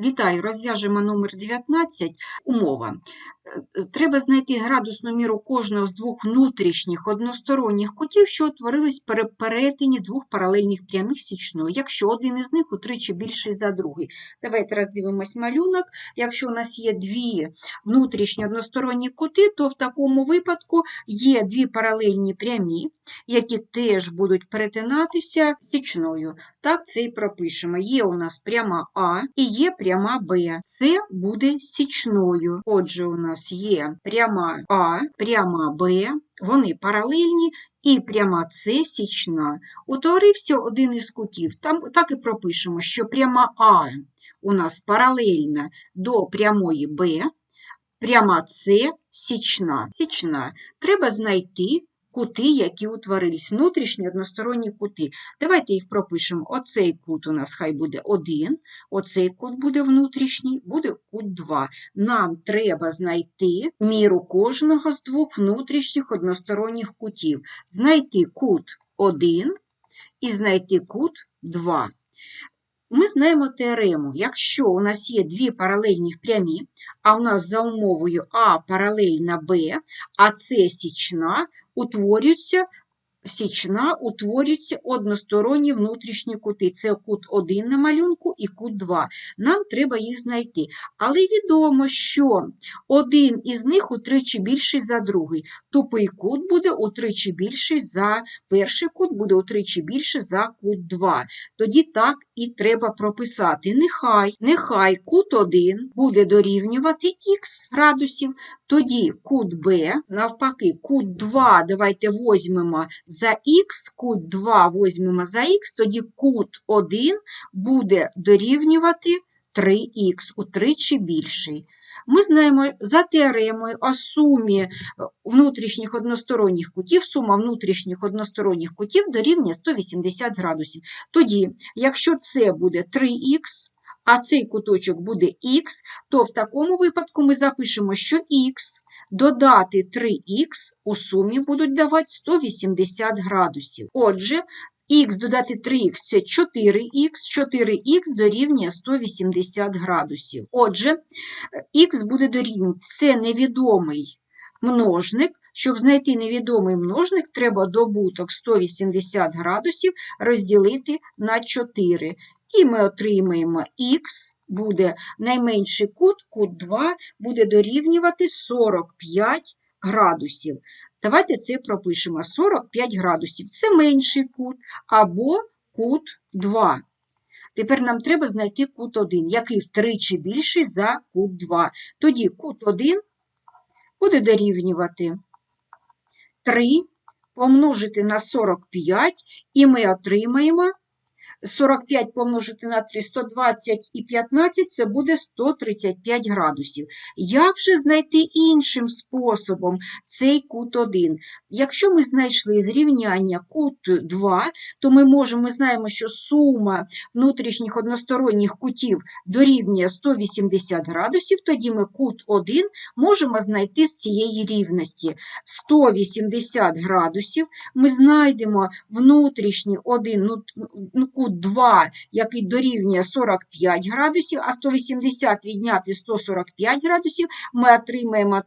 Вітаю, розв'яжемо номер 19. Умова. Е, Треба знайти градусну міру кожного з двох внутрішніх односторонніх кутів, що утворились при перетині двох паралельних прямих січною, якщо один із них утричі більший за другий. Давайте роздивимось малюнок. Якщо у нас є дві внутрішні односторонні кути, то в такому випадку є дві паралельні прямі, які теж будуть перетинатися січною. Так, це і пропишемо. Є у нас пряма А і є пряма Б. Це буде січною. Отже, у нас є пряма А, пряма Б, вони паралельні, і пряма С січна. Утворився один із кутів. Там так і пропишемо, що пряма А у нас паралельна до прямої Б, пряма С січна. Січна. Треба знайти кути, які утворились, внутрішні односторонні кути. Давайте їх пропишемо. Оцей кут у нас хай буде 1, оцей кут буде внутрішній, буде кут 2. Нам треба знайти міру кожного з двох внутрішніх односторонніх кутів. Знайти кут 1 і знайти кут 2. Ми знаємо теорему. Якщо у нас є дві паралельні прямі, а у нас за умовою А паралельна Б, а С січна, утворюються січна утворюються односторонні внутрішні кути. Це кут 1 на малюнку і кут 2. Нам треба їх знайти. Але відомо, що один із них утричі більший за другий. Тупий кут буде утричі більший за перший кут, буде утричі більший за кут 2. Тоді так і треба прописати. Нехай, нехай кут 1 буде дорівнювати х градусів, тоді кут Б, навпаки, кут 2 давайте візьмемо за х, кут 2 візьмемо за х, тоді кут 1 буде дорівнювати 3х, утричі більший. Ми знаємо за теоремою о сумі е, внутрішніх односторонніх кутів, сума внутрішніх односторонніх кутів дорівнює 180 градусів. Тоді, якщо це буде 3х, а цей куточок буде х, то в такому випадку ми запишемо, що х додати 3х у сумі будуть давати 180 градусів. Отже, х додати 3х це 4х, 4х дорівнює 180 градусів. Отже, х буде дорівнювати це невідомий множник. Щоб знайти невідомий множник, треба добуток 180 градусів розділити на 4. І ми отримаємо х буде найменший кут, кут 2, буде дорівнювати 45 градусів. Давайте це пропишемо. 45 градусів це менший кут або кут 2. Тепер нам треба знайти кут 1, який втричі більший за кут 2. Тоді кут 1 буде дорівнювати 3 помножити на 45, і ми отримаємо 45 помножити на 3, 120 і 15 це буде 135 градусів. Як же знайти іншим способом цей кут 1? Якщо ми знайшли зрівняння кут 2, то ми можемо, ми знаємо, що сума внутрішніх односторонніх кутів дорівнює 180 градусів, тоді ми кут 1 можемо знайти з цієї рівності. 180 градусів ми знайдемо внутрішній один, ну, ну, кут 2, який дорівнює 45 градусів, а 180 відняти 145 градусів, ми отримаємо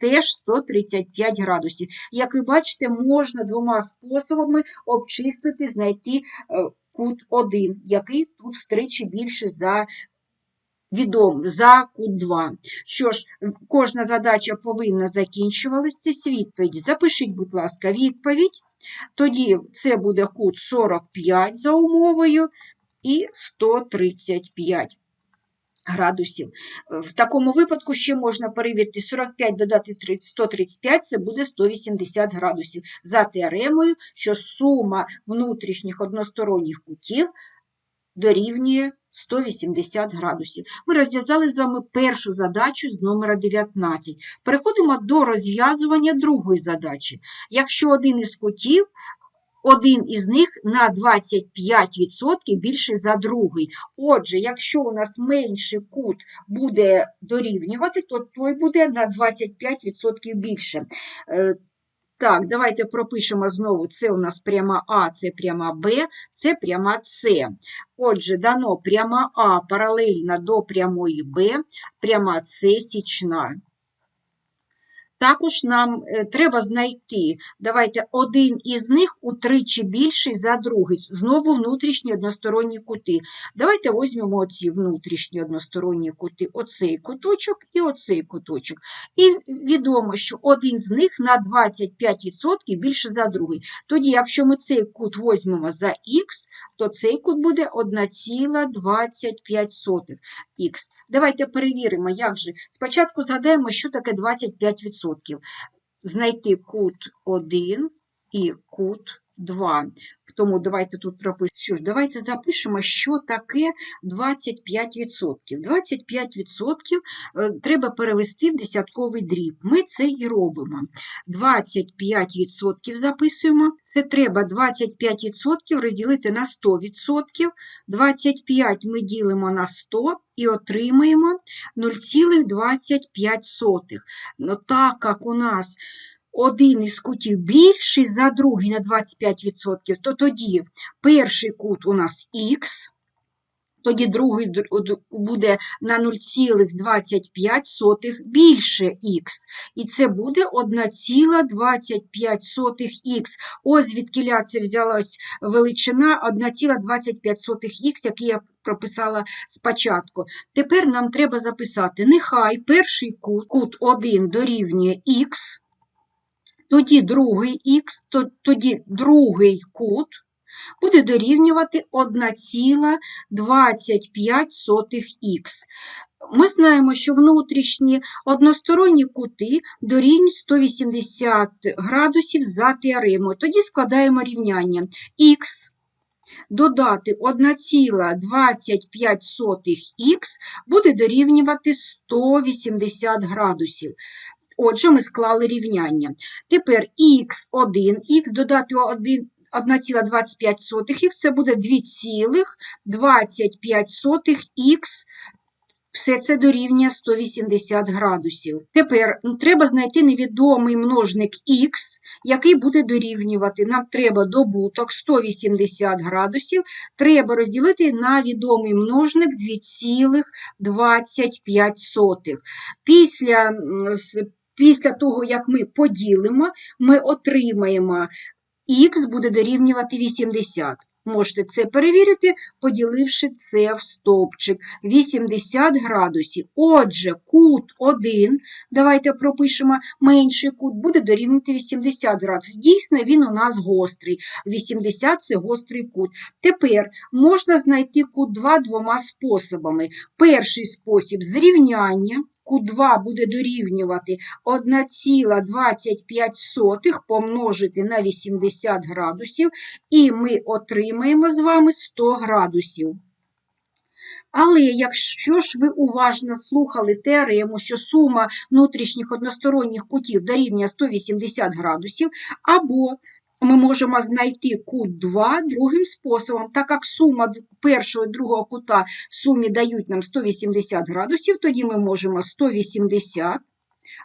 теж 135 градусів. Як ви бачите, можна двома способами обчистити, знайти кут 1, який тут втричі більше за відом, за кут 2. Що ж, кожна задача повинна закінчувалася. Це відповідь. Запишіть, будь ласка, відповідь. Тоді це буде кут 45 за умовою і 135 градусів. В такому випадку ще можна перевірити 45 додати 135, це буде 180 градусів. За теоремою, що сума внутрішніх односторонніх кутів дорівнює 180 градусів. Ми розв'язали з вами першу задачу з номера 19. Переходимо до розв'язування другої задачі. Якщо один із кутів, один із них на 25% більший за другий. Отже, якщо у нас менший кут буде дорівнювати, то той буде на 25% більше. Так, давайте пропишемо знову. Це у нас пряма А, це пряма Б, це пряма С. Отже, дано пряма А паралельна до прямої Б, пряма С січна. Також нам е, треба знайти, давайте, один із них утричі більший за другий. Знову внутрішні односторонні кути. Давайте візьмемо оці внутрішні односторонні кути, оцей куточок і оцей куточок. І відомо, що один з них на 25% більше за другий. Тоді, якщо ми цей кут візьмемо за х, то цей кут буде 1,25х. Давайте перевіримо, як же. Спочатку згадаємо, що таке 25%. Знайти кут 1 і кут 2. Тому давайте тут пропишемо. Що ж, давайте запишемо, що таке 25%. 25% е, треба перевести в десятковий дріб. Ми це і робимо. 25% записуємо. Це треба 25% розділити на 100%. 25 ми ділимо на 100 і отримаємо 0,25. Ну, так як у нас один із кутів більший за другий на 25%, то тоді перший кут у нас х, тоді другий буде на 0,25 більше х. І це буде 1,25х. Ось звідки це взялась величина 1,25х, який я прописала спочатку. Тепер нам треба записати, нехай перший кут, кут 1 дорівнює х, тоді другий х, тоді другий кут буде дорівнювати 1,25х. Ми знаємо, що внутрішні односторонні кути дорівнюють 180 градусів за теоремою. Тоді складаємо рівняння х додати 1,25х буде дорівнювати 180 градусів. Отже, ми склали рівняння. Тепер х1, х додати 1. 1,25х це буде 2,25х, все це дорівнює 180 градусів. Тепер треба знайти невідомий множник х, який буде дорівнювати. Нам треба добуток 180 градусів, треба розділити на відомий множник 2,25. Після Після того, як ми поділимо, ми отримаємо х буде дорівнювати 80. Можете це перевірити, поділивши це в стовпчик 80 градусів. Отже, кут 1, давайте пропишемо менший кут, буде дорівнювати 80 градусів. Дійсно, він у нас гострий. 80 це гострий кут. Тепер можна знайти кут 2 двома способами. Перший спосіб зрівняння. Q2 буде дорівнювати 1,25 помножити на 80 градусів, і ми отримаємо з вами 100 градусів. Але якщо ж ви уважно слухали теорему, що сума внутрішніх односторонніх кутів дорівнює 180 градусів, або ми можемо знайти кут 2 другим способом. Так як сума першого і другого кута в сумі дають нам 180 градусів, тоді ми можемо 180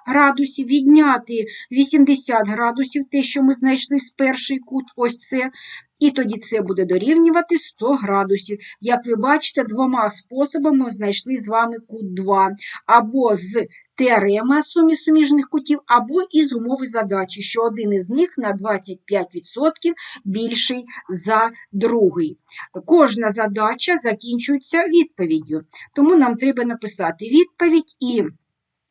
градусів відняти 80 градусів, те, що ми знайшли з перший кут, ось це, і тоді це буде дорівнювати 100 градусів. Як ви бачите, двома способами ми знайшли з вами кут 2, або з теорема сумі суміжних кутів, або із умови задачі, що один із них на 25% більший за другий. Кожна задача закінчується відповіддю, тому нам треба написати відповідь і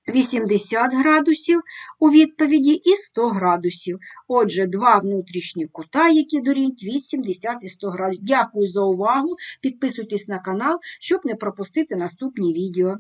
80 градусів у відповіді і 100 градусів. Отже, два внутрішні кута, які дорівнюють 80 і 100 градусів. Дякую за увагу. Підписуйтесь на канал, щоб не пропустити наступні відео.